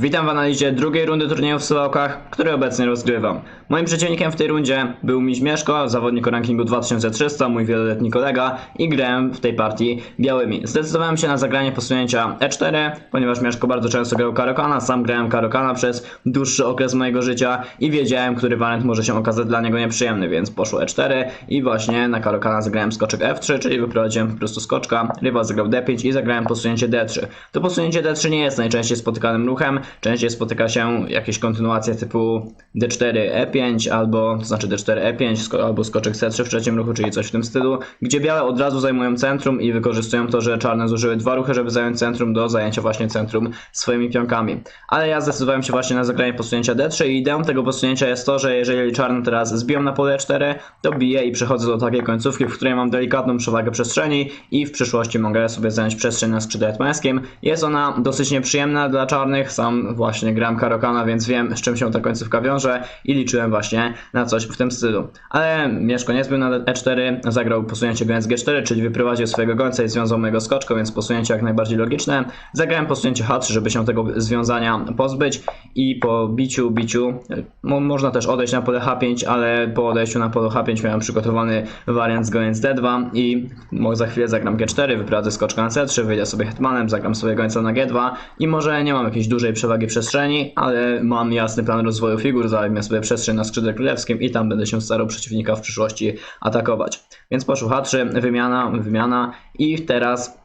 Witam w analizie drugiej rundy turnieju w Suwałkach, który obecnie rozgrywam. Moim przeciwnikiem w tej rundzie był Miś Mieszko, zawodnik o rankingu 2300, mój wieloletni kolega i grałem w tej partii białymi. Zdecydowałem się na zagranie posunięcia E4, ponieważ Mieszko bardzo często grał Karokana, sam grałem Karokana przez dłuższy okres mojego życia i wiedziałem, który wariant może się okazać dla niego nieprzyjemny, więc poszło E4 i właśnie na Karokana zagrałem skoczek F3, czyli wyprowadziłem po prostu skoczka, rywal zagrał D5 i zagrałem posunięcie D3. To posunięcie D3 nie jest najczęściej spotykanym ruchem, częściej spotyka się jakieś kontynuacje typu D4 E5 albo, to znaczy D4 E5 sko- albo skoczek C3 w trzecim ruchu, czyli coś w tym stylu, gdzie białe od razu zajmują centrum i wykorzystują to, że czarne zużyły dwa ruchy, żeby zająć centrum do zajęcia właśnie centrum swoimi pionkami. Ale ja zdecydowałem się właśnie na zagranie posunięcia D3 i ideą tego posunięcia jest to, że jeżeli czarne teraz zbiją na pole 4, to biję i przechodzę do takiej końcówki, w której mam delikatną przewagę przestrzeni i w przyszłości mogę sobie zająć przestrzeń na skrzydle etmańskim. Jest ona dosyć nieprzyjemna dla czarnych, sam właśnie gram Karokana, więc wiem z czym się ta końcówka wiąże i liczyłem właśnie na coś w tym stylu. Ale Mieszko nie zbył na E4, zagrał posunięcie goniec G4, czyli wyprowadził swojego gońca i związał mojego skoczka, więc posunięcie jak najbardziej logiczne. Zagrałem posunięcie H3, żeby się tego związania pozbyć i po biciu, biciu, mo można też odejść na pole H5, ale po odejściu na pole H5 miałem przygotowany wariant z goniec D2 i za chwilę zagram G4, wyprowadzę skoczka na C3, wyjdę sobie hetmanem, zagram sobie gońca na G2 i może nie mam jakiejś dużej przewagi przestrzeni, ale mam jasny plan rozwoju figur, zajmę sobie przestrzeń na skrzydle królewskim i tam będę się starał przeciwnika w przyszłości atakować. Więc poszło H3, wymiana, wymiana i teraz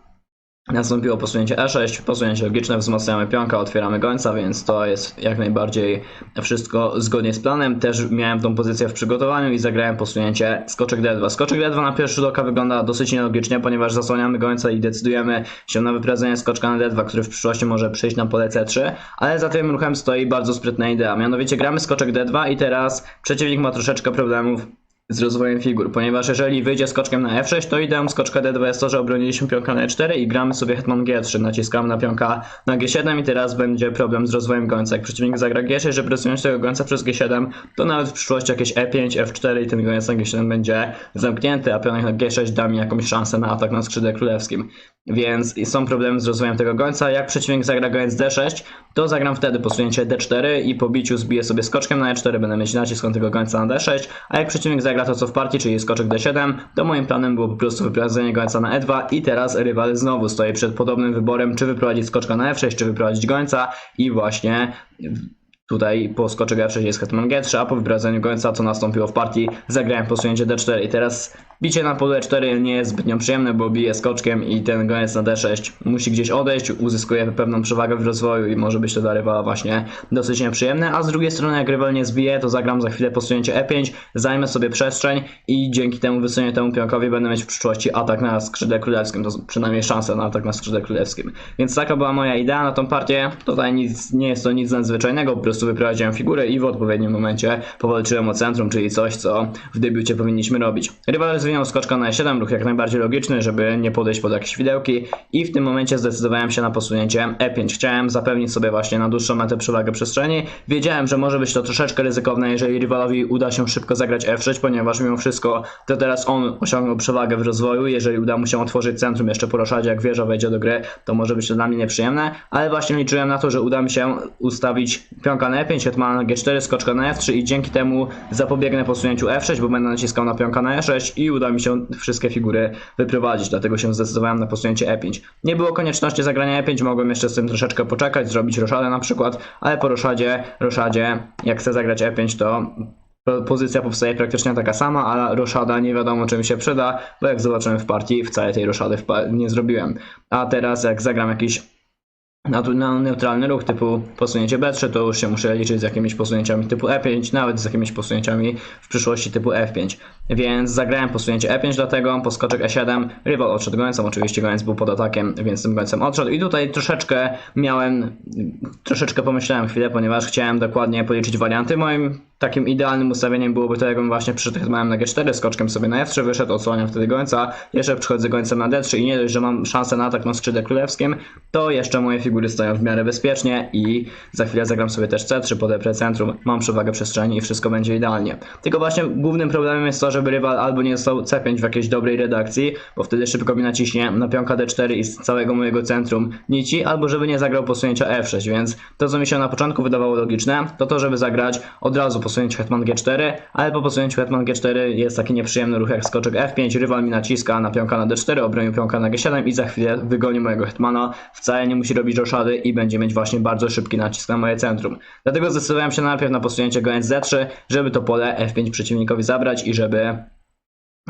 Nastąpiło posunięcie E6, posunięcie logiczne, wzmacniamy pionka, otwieramy gońca, więc to jest jak najbardziej wszystko zgodnie z planem. Też miałem tą pozycję w przygotowaniu i zagrałem posunięcie skoczek D2. Skoczek D2 na pierwszy rzut oka wygląda dosyć nielogicznie, ponieważ zasłaniamy gońca i decydujemy się na wyprowadzenie skoczka na D2, który w przyszłości może przyjść na pole C3, ale za tym ruchem stoi bardzo sprytna idea. Mianowicie gramy skoczek D2 i teraz przeciwnik ma troszeczkę problemów z rozwojem figur, ponieważ jeżeli wyjdzie skoczkiem na F6, to ideą skoczka D2 jest to, że obroniliśmy pionka na E4 i gramy sobie hetman G3, naciskamy na pionka na G7 i teraz będzie problem z rozwojem gońca. Jak przeciwnik zagra G6, żeby rozwinąć tego gońca przez G7, to nawet w przyszłości jakieś E5, F4 i ten goniec na G7 będzie zamknięty, a pionek na G6 da mi jakąś szansę na atak na skrzydle królewskim. Więc są problemy z rozwojem tego gońca. Jak przeciwnik zagra goniec D6, to zagram wtedy posunięcie D4 i po biciu zbiję sobie skoczkiem na E4, będę mieć nacisk na tego gońca na D6, a jak przeciwnik zagra to co w partii, czyli skoczek D7, to moim planem było po prostu wyprowadzenie gońca na E2 i teraz rywal znowu stoi przed podobnym wyborem, czy wyprowadzić skoczka na F6, czy wyprowadzić gońca i właśnie Tutaj po skoczek F6 jest hetman G3, a po wyprowadzeniu gońca, co nastąpiło w partii, zagrałem posunięcie D4 i teraz bicie na pole 4 nie jest zbytnio przyjemne, bo bije skoczkiem i ten goniec na D6 musi gdzieś odejść, uzyskuje pewną przewagę w rozwoju i może być to dla rywala właśnie dosyć nieprzyjemne, a z drugiej strony jak rywal nie zbije, to zagram za chwilę posunięcie E5, zajmę sobie przestrzeń i dzięki temu wysunięciu temu pionkowi będę mieć w przyszłości atak na skrzydle królewskim, to przynajmniej szansę na atak na skrzydle królewskim. Więc taka była moja idea na tą partię, tutaj nic, nie jest to nic nadzwyczajnego, po prostu wyprowadziłem figurę i w odpowiednim momencie powalczyłem o centrum, czyli coś, co w debiucie powinniśmy robić. Rywal rozwinął skoczka na E7, ruch jak najbardziej logiczny, żeby nie podejść pod jakieś widełki i w tym momencie zdecydowałem się na posunięcie E5. Chciałem zapewnić sobie właśnie na dłuższą metę przewagę przestrzeni. Wiedziałem, że może być to troszeczkę ryzykowne, jeżeli rywalowi uda się szybko zagrać F6, ponieważ mimo wszystko to teraz on osiągnął przewagę w rozwoju. Jeżeli uda mu się otworzyć centrum jeszcze po roszadzie, jak wieża wejdzie do gry, to może być to dla mnie nieprzyjemne, ale właśnie liczyłem na to, że uda mi się ustawić pionka na E5, hetmana na G4, skoczka na F3 i dzięki temu zapobiegnę posunięciu F6, bo będę naciskał na pionka na E6 i uda mi się wszystkie figury wyprowadzić, dlatego się zdecydowałem na posunięcie E5. Nie było konieczności zagrania E5, mogłem jeszcze z tym troszeczkę poczekać, zrobić roszadę na przykład, ale po roszadzie, roszadzie, jak chcę zagrać E5, to po- pozycja powstaje praktycznie taka sama, a roszada nie wiadomo czym się przyda, bo jak zobaczymy w partii, wcale tej roszady nie zrobiłem. A teraz jak zagram jakiś na, na neutralny ruch typu posunięcie B3, to już się muszę liczyć z jakimiś posunięciami typu E5, nawet z jakimiś posunięciami w przyszłości typu F5. Więc zagrałem posunięcie E5 dlatego, poskoczek E7, rywal odszedł gońcem, oczywiście goniec był pod atakiem, więc tym gońcem odszedł i tutaj troszeczkę miałem, troszeczkę pomyślałem chwilę, ponieważ chciałem dokładnie policzyć warianty. Moim takim idealnym ustawieniem byłoby to, jakbym właśnie przyszedł hetmanem na G4, skoczkiem sobie na F3 wyszedł, odsłaniam wtedy gońca, jeszcze przychodzę gońcem na D3 i nie dość, że mam szansę na atak na skrzydle królewskim, to jeszcze moje figury stoją w miarę bezpiecznie i za chwilę zagram sobie też C3, podeprę centrum, mam przewagę przestrzeni i wszystko będzie idealnie. Tylko właśnie głównym problemem jest to, żeby rywal albo nie został C5 w jakiejś dobrej redakcji, bo wtedy szybko mi naciśnie na pionka D4 i z całego mojego centrum nici, albo żeby nie zagrał posunięcia F6, więc to co mi się na początku wydawało logiczne, to to, żeby zagrać od razu posunięcie hetman G4, ale po posunięciu hetman G4 jest taki nieprzyjemny ruch jak skoczek F5, rywal mi naciska na pionka na D4, obronił pionka na G7 i za chwilę wygoni mojego hetmana, wcale nie musi robić roszady i będzie mieć właśnie bardzo szybki nacisk na moje centrum. Dlatego zdecydowałem się najpierw na posunięcie goniec Z3, żeby to pole F5 przeciwnikowi zabrać i żeby there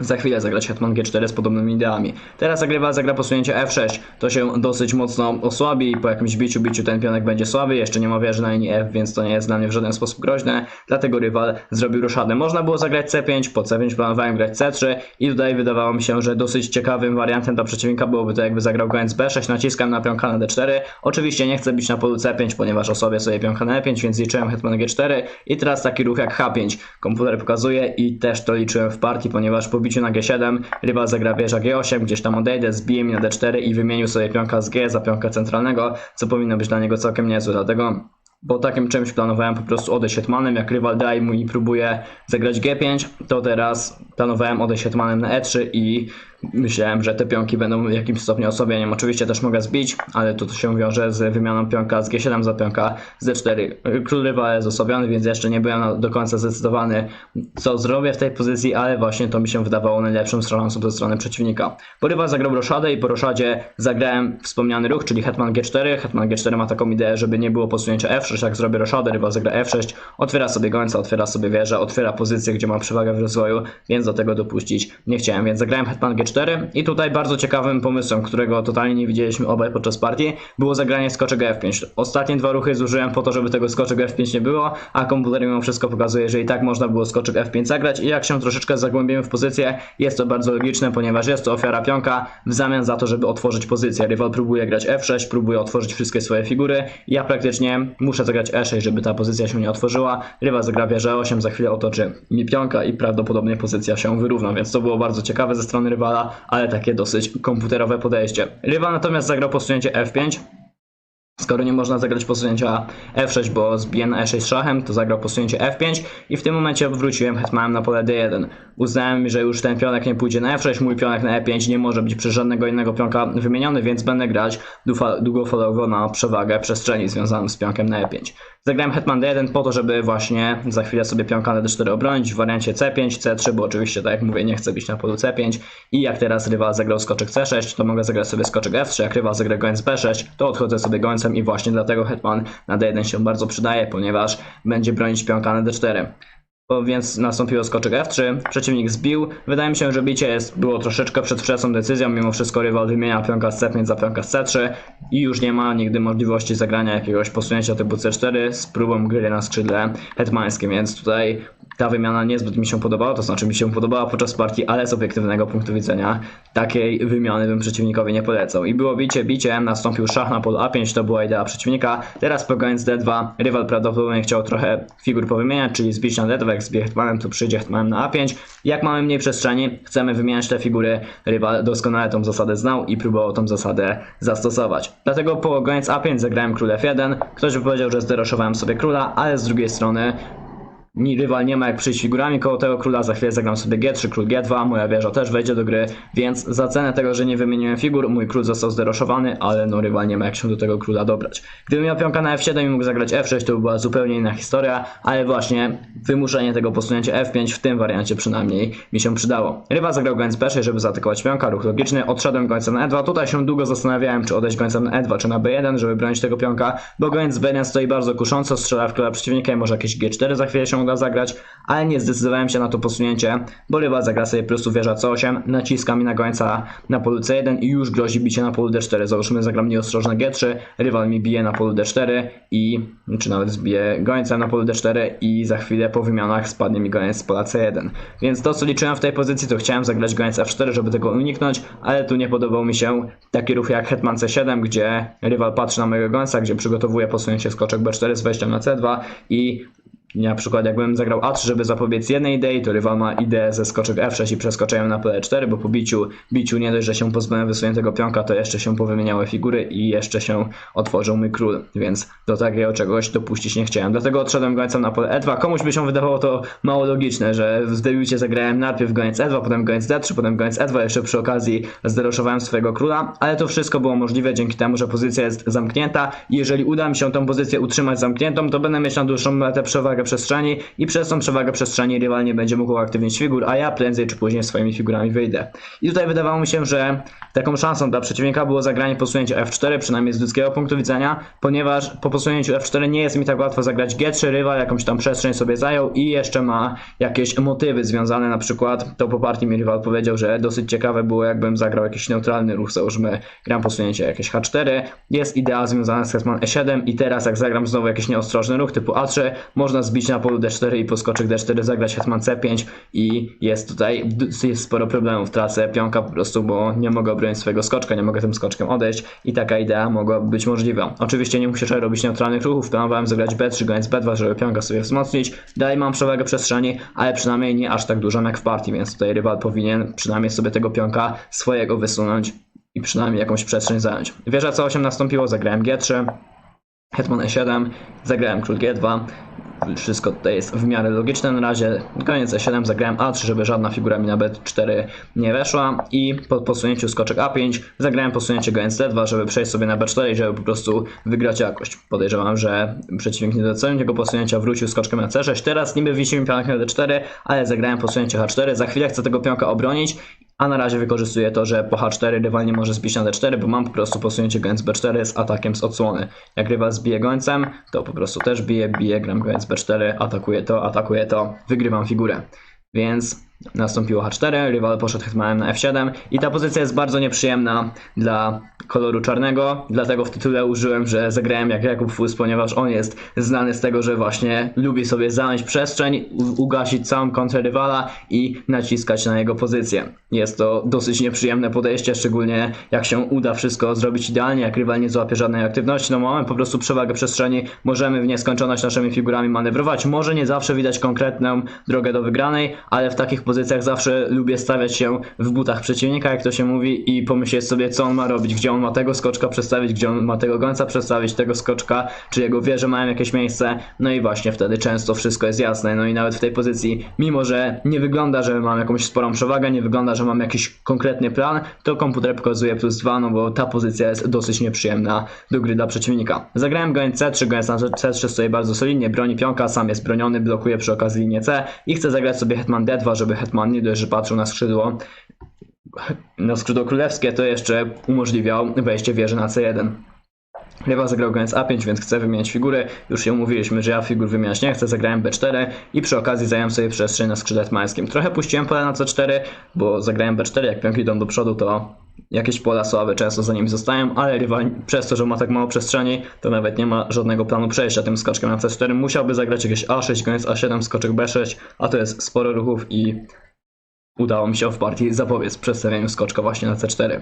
za chwilę zagrać Hetman G4 z podobnymi ideami. Teraz zagrywa, zagra posunięcie F6. To się dosyć mocno osłabi i po jakimś biciu, biciu ten pionek będzie słaby. Jeszcze nie ma wieży na linii F, więc to nie jest dla mnie w żaden sposób groźne. Dlatego rywal zrobił roszadę. Można było zagrać C5, po C5 planowałem grać C3 i tutaj wydawało mi się, że dosyć ciekawym wariantem dla przeciwnika byłoby to jakby zagrał goniec B6, naciskam na pionka na D4. Oczywiście nie chcę bić na polu C5, ponieważ osłabię sobie pionka na E5, więc liczyłem Hetman G4 i teraz taki ruch jak H5 komputer pokazuje i też to liczyłem w partii, ponieważ po biciu na G7 rywal zagra wieża G8, gdzieś tam odejdę, zbije mi na D4 i wymienił sobie pionka z G za pionka centralnego, co powinno być dla niego całkiem niezłe, dlatego po takim czymś planowałem po prostu odejść hetmanem, jak rywal daje mu i próbuje zagrać G5, to teraz planowałem odejść hetmanem na E3 i myślałem, że te pionki będą w jakimś stopniu osłabieniem. Oczywiście też mogę zbić, ale to się wiąże z wymianą pionka z G7 za pionka z D4. Król jest osłabiony, więc jeszcze nie byłem do końca zdecydowany, co zrobię w tej pozycji, ale właśnie to mi się wydawało najlepszym szansą ze strony przeciwnika. Bo rywal zagrał roszadę i po roszadzie zagrałem wspomniany ruch, czyli hetman G4. Hetman G4 ma taką ideę, żeby nie było posunięcia F6, jak zrobię roszadę, rywal zagra F6, otwiera sobie gońca, otwiera sobie wieżę, otwiera pozycję, gdzie mam przewagę w rozwoju, więc do tego dopuścić nie chciałem, więc zagrałem hetman G4 i tutaj bardzo ciekawym pomysłem, którego totalnie nie widzieliśmy obaj podczas partii, było zagranie skoczek F5. Ostatnie dwa ruchy zużyłem po to, żeby tego skoczek F5 nie było, a komputer mimo wszystko pokazuje, że i tak można było skoczek F5 zagrać i jak się troszeczkę zagłębimy w pozycję, jest to bardzo logiczne, ponieważ jest to ofiara pionka w zamian za to, żeby otworzyć pozycję. Rywal próbuje grać F6, próbuje otworzyć wszystkie swoje figury, ja praktycznie muszę zagrać E6, żeby ta pozycja się nie otworzyła. Rywal zagra wieżę 8, za chwilę otoczy mi pionka i prawdopodobnie pozycja się wyrówna, więc to było bardzo ciekawe ze strony rywala, ale takie dosyć komputerowe podejście. Rywal natomiast zagrał posunięcie F5, Skoro nie można zagrać posunięcia F6, bo zbiję na E6 szachem, to zagrał posunięcie F5 i w tym momencie wróciłem hetmanem na pole D1. Uznałem, że już ten pionek nie pójdzie na F6, mój pionek na E5 nie może być przez żadnego innego pionka wymieniony, więc będę grać długofalowo na przewagę przestrzeni związaną z pionkiem na E5. Zagrałem hetman D1 po to, żeby właśnie za chwilę sobie pionka na D4 obronić w wariancie C5, C3, bo oczywiście tak jak mówię nie chcę bić na polu C5 i jak teraz rywal zagrał skoczek C6, to mogę zagrać sobie skoczek F3, jak rywal zagra goniec B6, to odchodzę sobie gońcem i właśnie dlatego hetman na D1 się bardzo przydaje, ponieważ będzie bronić pionka na D4. Bo więc nastąpiło skoczek F3, przeciwnik zbił. Wydaje mi się, że bicie jest, było troszeczkę przedwczesną decyzją, mimo wszystko rywal wymienia pionka z C5 za pionka z C3 i już nie ma nigdy możliwości zagrania jakiegoś posunięcia typu C4 z próbą gry na skrzydle hetmańskim, więc tutaj ta wymiana niezbyt mi się podobała, to znaczy mi się podobała podczas partii, ale z obiektywnego punktu widzenia takiej wymiany bym przeciwnikowi nie polecał. I było bicie, bicie, nastąpił szach na polu A5, to była idea przeciwnika. Teraz po goniec D2 rywal prawdopodobnie chciał trochę figur powymieniać, czyli zbić na D2, jak zbije hetmanem, to przyjdzie hetmanem na A5. Jak mamy mniej przestrzeni, chcemy wymieniać te figury, rywal doskonale tą zasadę znał i próbował tą zasadę zastosować. Dlatego po goniec A5 zagrałem król F1. Ktoś by powiedział, że zderoszowałem sobie króla, ale z drugiej strony ni rywal nie ma jak przyjść figurami koło tego króla, za chwilę zagram sobie G3, król G2, moja wieża też wejdzie do gry, więc za cenę tego, że nie wymieniłem figur, mój król został zderoszowany, ale no rywal nie ma jak się do tego króla dobrać. Gdybym miał pionka na F7 i mógł zagrać F6, to by była zupełnie inna historia, ale właśnie wymuszenie tego posunięcia F5 w tym wariancie przynajmniej mi się przydało. Rywal zagrał goniec B6, żeby zaatakować pionka, ruch logiczny, odszedłem gońcem na E2, tutaj się długo zastanawiałem, czy odejść gońcem na E2, czy na B1, żeby bronić tego pionka, bo goniec B1 stoi bardzo kusząco, strzela w króla przeciwnika i może jakieś G4 za chwilę się uda zagrać, ale nie zdecydowałem się na to posunięcie, bo rywal zagra sobie po prostu wieża C8, naciska mi na gońca na polu C1 i już grozi bicie na polu D4. Załóżmy zagram nieostrożne G3, rywal mi bije na polu D4 i, czy nawet zbije gońca na polu D4 i za chwilę po wymianach spadnie mi goniec z pola C1. Więc to co liczyłem w tej pozycji to chciałem zagrać goniec F4, żeby tego uniknąć, ale tu nie podobał mi się taki ruch jak hetman C7, gdzie rywal patrzy na mojego gońca, gdzie przygotowuje posunięcie skoczek B4 z wejściem na C2 i na przykład jakbym zagrał A3, żeby zapobiec jednej idei, to rywal ma ideę ze skoczek F6 i przeskoczenia na pole 4, bo po biciu, biciu nie dość, że się pozbyłem wysuniętego pionka, to jeszcze się powymieniały figury i jeszcze się otworzył mój król, więc do takiego czegoś dopuścić nie chciałem. Dlatego odszedłem gońcem na pole E2. Komuś by się wydawało to mało logiczne, że w debiucie zagrałem najpierw goniec E2, potem goniec D3, potem goniec E2, jeszcze przy okazji zderoszowałem swojego króla, ale to wszystko było możliwe dzięki temu, że pozycja jest zamknięta i jeżeli uda mi się tą pozycję utrzymać zamkniętą, to będę mieć na dłuższą metę przewagę przestrzeni i przez tą przewagę przestrzeni rywal nie będzie mógł aktywnić figur, a ja prędzej czy później swoimi figurami wyjdę. I tutaj wydawało mi się, że taką szansą dla przeciwnika było zagranie posunięcia F4, przynajmniej z ludzkiego punktu widzenia, ponieważ po posunięciu F4 nie jest mi tak łatwo zagrać G3, rywal jakąś tam przestrzeń sobie zajął i jeszcze ma jakieś motywy związane, na przykład to po partii mi rywal powiedział, że dosyć ciekawe było jakbym zagrał jakiś neutralny ruch, załóżmy gram posunięcie jakieś H4, jest idea związana z hetman E7 i teraz jak zagram znowu jakiś nieostrożny ruch typu A3, można zbić na polu D4 i po skoczek D4 zagrać hetman C5 i jest tutaj jest sporo problemów, tracę pionka po prostu, bo nie mogę obronić swojego skoczka, nie mogę tym skoczkiem odejść i taka idea mogłaby być możliwa. Oczywiście nie muszę robić neutralnych ruchów, planowałem zagrać B3, goniec B2, żeby pionka sobie wzmocnić, dalej mam przewagę przestrzeni, ale przynajmniej nie aż tak dużą jak w partii, więc tutaj rywal powinien przynajmniej sobie tego pionka swojego wysunąć i przynajmniej jakąś przestrzeń zająć. Wieża C8 nastąpiło, zagrałem G3, Hetman E7, zagrałem król G2. Wszystko tutaj jest w miarę logiczne na razie. Koniec E7 zagrałem A3, żeby żadna figura mi na B4 nie weszła i po posunięciu skoczek A5 zagrałem posunięcie goniec D2, żeby przejść sobie na B4 i żeby po prostu wygrać jakość. Podejrzewam, że przeciwnik nie docenił tego posunięcia, wrócił skoczkiem na C6. Teraz niby wisi mi pionek na D4, ale zagrałem posunięcie H4. Za chwilę chcę tego pionka obronić a na razie wykorzystuję to, że po H4 rywal nie może zbić na D4, bo mam po prostu posunięcie goniec B4 z atakiem z odsłony. Jak rywal zbije gońcem, to po prostu też bije, bije, gram goniec B4, atakuję to, atakuję to, wygrywam figurę. Więc nastąpiło H4, rywal poszedł hetmanem na F7 i ta pozycja jest bardzo nieprzyjemna dla koloru czarnego, dlatego w tytule użyłem, że zagrałem jak Jakub Fus, ponieważ on jest znany z tego, że właśnie lubi sobie zająć przestrzeń, ugasić całą kontrę rywala i naciskać na jego pozycję. Jest to dosyć nieprzyjemne podejście, szczególnie jak się uda wszystko zrobić idealnie, jak rywal nie złapie żadnej aktywności, no mamy po prostu przewagę przestrzeni, możemy w nieskończoność naszymi figurami manewrować, może nie zawsze widać konkretną drogę do wygranej, ale w takich pozycjach zawsze lubię stawiać się w butach przeciwnika, jak to się mówi, i pomyśleć sobie, co on ma robić, gdzie on ma tego skoczka przestawić, gdzie on ma tego gońca przestawić, tego skoczka, czy jego wieże mają jakieś miejsce, no i właśnie wtedy często wszystko jest jasne, no i nawet w tej pozycji, mimo że nie wygląda, że mam jakąś sporą przewagę, nie wygląda, że mam jakiś konkretny plan, to komputer pokazuje plus dwa, no bo ta pozycja jest dosyć nieprzyjemna do gry dla przeciwnika. Zagrałem goniec C3, goniec na C3 stoi bardzo solidnie, broni pionka, sam jest broniony, blokuje przy okazji linię C i chcę zagrać sobie hetman D2, żeby hetman nie dość, że patrzył na skrzydło, na skrzydło królewskie, to jeszcze umożliwiał wejście wieży na C1. Rywal zagrał goniec A5, więc chcę wymieniać figury. Już się umówiliśmy, że ja figur wymieniać nie chcę. Zagrałem B4 i przy okazji zająłem sobie przestrzeń na skrzydle hetmańskim. Trochę puściłem pole na C4, bo zagrałem B4, jak pionki idą do przodu, to jakieś pola słabe często za nimi zostają, ale rywal przez to, że ma tak mało przestrzeni, to nawet nie ma żadnego planu przejścia tym skoczkiem na C4. Musiałby zagrać jakieś A6, goniec A7, skoczek B6, a to jest sporo ruchów i udało mi się w partii zapobiec przedstawieniu skoczka właśnie na C4.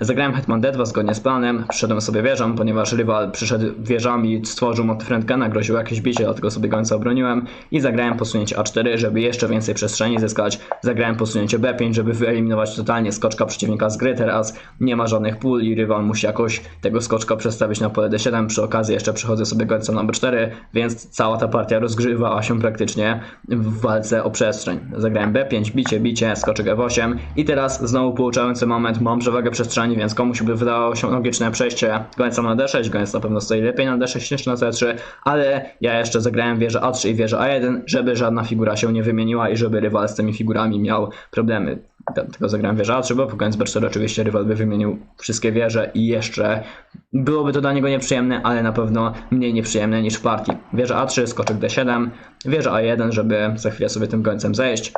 Zagrałem hetman D2 zgodnie z planem, przyszedłem sobie wieżą, ponieważ rywal przyszedł wieżami, stworzył motyw rentgena, groził jakieś bicie, dlatego sobie gońca obroniłem i zagrałem posunięcie A4, żeby jeszcze więcej przestrzeni zyskać. Zagrałem posunięcie B5, żeby wyeliminować totalnie skoczka przeciwnika z gry. Teraz nie ma żadnych pól i rywal musi jakoś tego skoczka przestawić na pole D7. Przy okazji jeszcze przychodzę sobie gońcem na B4, więc cała ta partia rozgrzewała się praktycznie w walce o przestrzeń. Zagrałem B5, bicie, bicie, skoczek F8 i teraz znowu pouczający moment, mam przewagę przestrzeni, więc komuś by wydawało się logiczne przejście gońca na D6, gońc na pewno stoi lepiej na D6 niż na C3, ale ja jeszcze zagrałem wieżę A3 i wieżę A1, żeby żadna figura się nie wymieniła i żeby rywal z tymi figurami miał problemy. Dlatego zagrałem wieżę A3, bo po końcu B4 oczywiście rywal by wymienił wszystkie wieże i jeszcze byłoby to dla niego nieprzyjemne, ale na pewno mniej nieprzyjemne niż w partii. Wieża A3, skoczek D7, wieża A1, żeby za chwilę sobie tym gońcem zejść.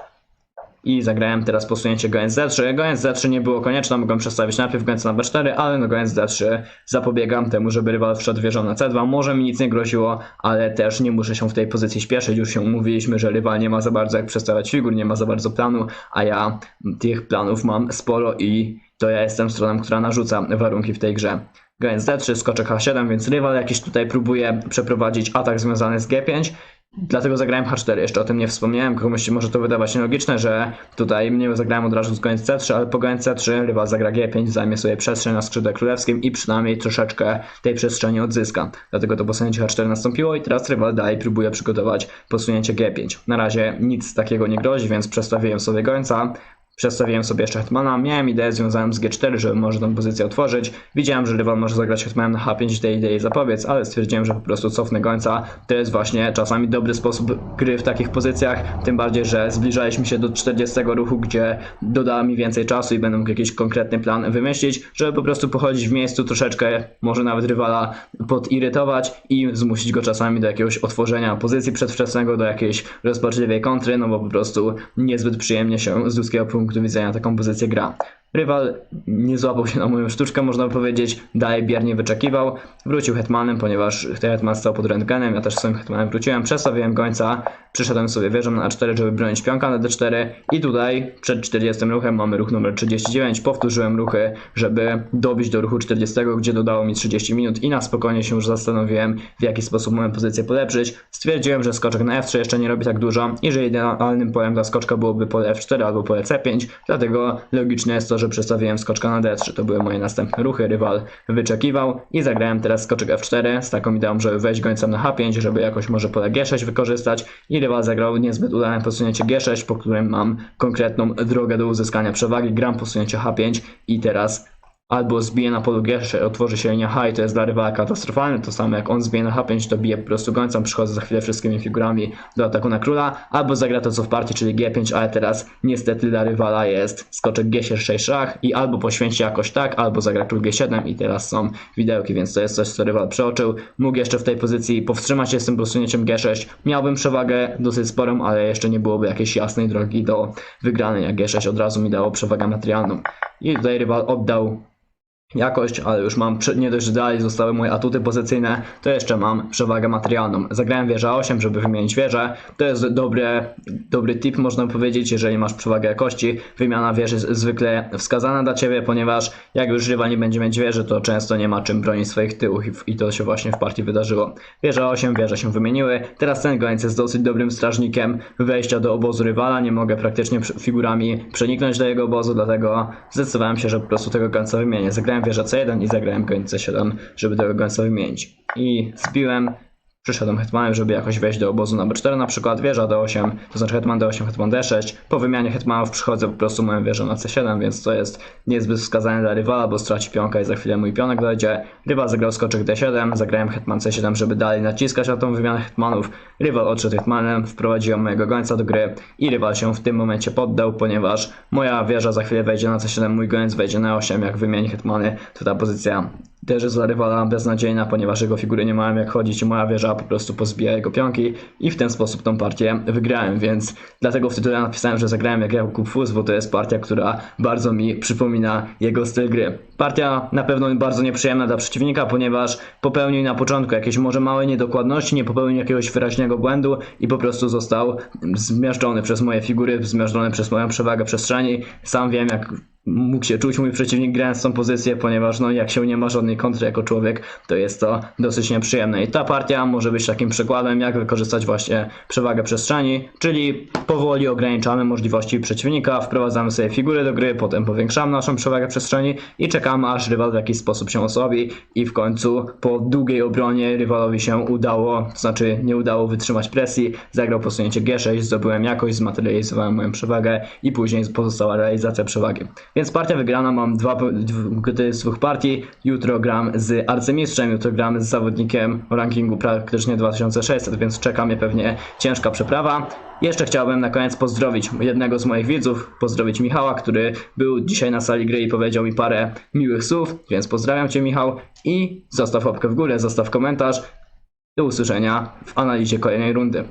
I zagrałem teraz posunięcie goniec D3. Goniec D3 nie było konieczne, mogłem przestawić najpierw gońca na B4, ale no goniec D3 zapobiegam temu, żeby rywal wszedł wieżą na C2. Może mi nic nie groziło, ale też nie muszę się w tej pozycji śpieszyć. Już się umówiliśmy, że rywal nie ma za bardzo jak przestawiać figur, nie ma za bardzo planu, a ja tych planów mam sporo i to ja jestem stroną, która narzuca warunki w tej grze. Goniec D3, skoczek H7, więc rywal jakiś tutaj próbuje przeprowadzić atak związany z G5 Dlatego zagrałem H4, jeszcze o tym nie wspomniałem, komuś się może to wydawać nielogiczne, że tutaj mnie zagrałem od razu z goniec C3, ale po goniec C3 rywal zagra G5, zajmie sobie przestrzeń na skrzydle królewskim i przynajmniej troszeczkę tej przestrzeni odzyska. Dlatego to posunięcie H4 nastąpiło i teraz rywal dalej próbuje przygotować posunięcie G5. Na razie nic takiego nie grozi, więc przestawiłem sobie gońca, Przestawiłem sobie jeszcze hetmana, miałem ideę związaną z G4, żeby może tą pozycję otworzyć. Widziałem, że rywal może zagrać hetmanem na H5 tej idei zapowiedz, ale stwierdziłem, że po prostu cofnę gońca. To jest właśnie czasami dobry sposób gry w takich pozycjach, tym bardziej, że zbliżaliśmy się do 40 ruchu, gdzie doda mi więcej czasu i będę mógł jakiś konkretny plan wymyślić, żeby po prostu pochodzić w miejscu troszeczkę, może nawet rywala podirytować i zmusić go czasami do jakiegoś otworzenia pozycji przedwczesnego, do jakiejś rozpaczliwej kontry, no bo po prostu niezbyt przyjemnie się z ludzkiego punktu widzenia taką pozycję gra. Rywal nie złapał się na moją sztuczkę, można powiedzieć, dalej biernie wyczekiwał. Wrócił hetmanem, ponieważ hetman stał pod rentgenem, ja też swoim hetmanem wróciłem, przestawiłem gońca, przyszedłem sobie wieżą na A4, żeby bronić pionka na D4 i tutaj przed 40 ruchem mamy ruch numer 39, powtórzyłem ruchy, żeby dobić do ruchu 40, gdzie dodało mi 30 minut. I na spokojnie się już zastanowiłem, w jaki sposób moją pozycję polepszyć. Stwierdziłem, że skoczek na F3 jeszcze nie robi tak dużo i że idealnym polem dla skoczka byłoby pole F4 albo pole C5, dlatego logiczne jest to, że przestawiłem skoczka na D3. To były moje następne ruchy, rywal wyczekiwał i zagrałem teraz skoczek F4 z taką ideą, żeby wejść gońcem na H5, żeby jakoś może pole G6 wykorzystać. I rywal zagrał niezbyt udane posunięcie G6, po którym mam konkretną drogę do uzyskania przewagi, gram posunięcie H5 i teraz albo zbije na polu G6, otworzy się linia H i to jest dla rywala katastrofalne, to samo jak on zbije na H5, to bije po prostu gońcem, przychodzę za chwilę wszystkimi figurami do ataku na króla, albo zagra to co w partii, czyli G5, ale teraz niestety dla rywala jest skoczek G6 szach i albo poświęci jakoś tak, albo zagra król G7 i teraz są widełki, więc to jest coś, co rywal przeoczył. Mógł jeszcze w tej pozycji powstrzymać się z tym posunięciem G6, miałbym przewagę dosyć sporą, ale jeszcze nie byłoby jakiejś jasnej drogi do wygranej, jak G6 od razu mi dało przewagę materialną. I tutaj rywal oddał jakość, ale już mam, nie dość, że dalej zostały moje atuty pozycyjne, to jeszcze mam przewagę materialną. Zagrałem wieżę 8, żeby wymienić wieżę. To jest dobry, dobry tip, można powiedzieć, jeżeli masz przewagę jakości. Wymiana wieży jest zwykle wskazana dla Ciebie, ponieważ jak już rywal nie będzie mieć wieży, to często nie ma czym bronić swoich tyłów i, to się właśnie w partii wydarzyło. Wieża 8, wieże się wymieniły. Teraz ten goniec jest dosyć dobrym strażnikiem wejścia do obozu rywala. Nie mogę praktycznie figurami przeniknąć do jego obozu, dlatego zdecydowałem się, że po prostu tego gońca wymienię. Zagrałem wieżę C1 i zagrałem gońc C7, żeby tego gońca wymienić. I zbiłem, przyszedłem hetmanem, żeby jakoś wejść do obozu na B4 na przykład, wieża D8, to znaczy hetman D8, hetman D6. Po wymianie hetmanów przychodzę po prostu moją wieżę na C7, więc to jest niezbyt wskazane dla rywala, bo straci pionka i za chwilę mój pionek dojdzie. Rywal zagrał skoczek D7, zagrałem hetman C7, żeby dalej naciskać na tą wymianę hetmanów. Rywal odszedł hetmanem, wprowadziłem mojego gońca do gry i rywal się w tym momencie poddał, ponieważ moja wieża za chwilę wejdzie na C7, mój goniec wejdzie na 8, jak wymieni hetmany, to ta pozycja też jest dla rywala beznadziejna, ponieważ jego figury nie mają jak chodzić i moja wieża po prostu pozbija jego pionki i w ten sposób tą partię wygrałem, więc dlatego w tytule napisałem, że zagrałem jak Jakub Fus, bo to jest partia, która bardzo mi przypomina jego styl gry. Partia na pewno bardzo nieprzyjemna dla przeciwnika, ponieważ popełnił na początku jakieś może małe niedokładności, nie popełnił jakiegoś wyraźnego błędu i po prostu został zmiażdżony przez moje figury, zmiażdżony przez moją przewagę przestrzeni. Sam wiem jak mógł się czuć mój przeciwnik grając tą pozycję, ponieważ no jak się nie ma żadnej kontry jako człowiek, to jest to dosyć nieprzyjemne. I ta partia może być takim przykładem, jak wykorzystać właśnie przewagę przestrzeni, czyli powoli ograniczamy możliwości przeciwnika, wprowadzamy sobie figury do gry, potem powiększamy naszą przewagę przestrzeni i czekamy aż rywal w jakiś sposób się osłabi i w końcu po długiej obronie rywalowi się udało, to znaczy nie udało wytrzymać presji, zagrał posunięcie G6, zdobyłem jakość, zmaterializowałem moją przewagę i później pozostała realizacja przewagi. Więc partia wygrana, mam dwa dwie z dwóch partii. Jutro gram z arcymistrzem, jutro gram z zawodnikiem o rankingu praktycznie 2600, więc czeka mnie pewnie ciężka przeprawa. Jeszcze chciałbym na koniec pozdrowić jednego z moich widzów, pozdrowić Michała, który był dzisiaj na sali gry i powiedział mi parę miłych słów, więc pozdrawiam Cię Michał i zostaw łapkę w górę, zostaw komentarz. Do usłyszenia w analizie kolejnej rundy.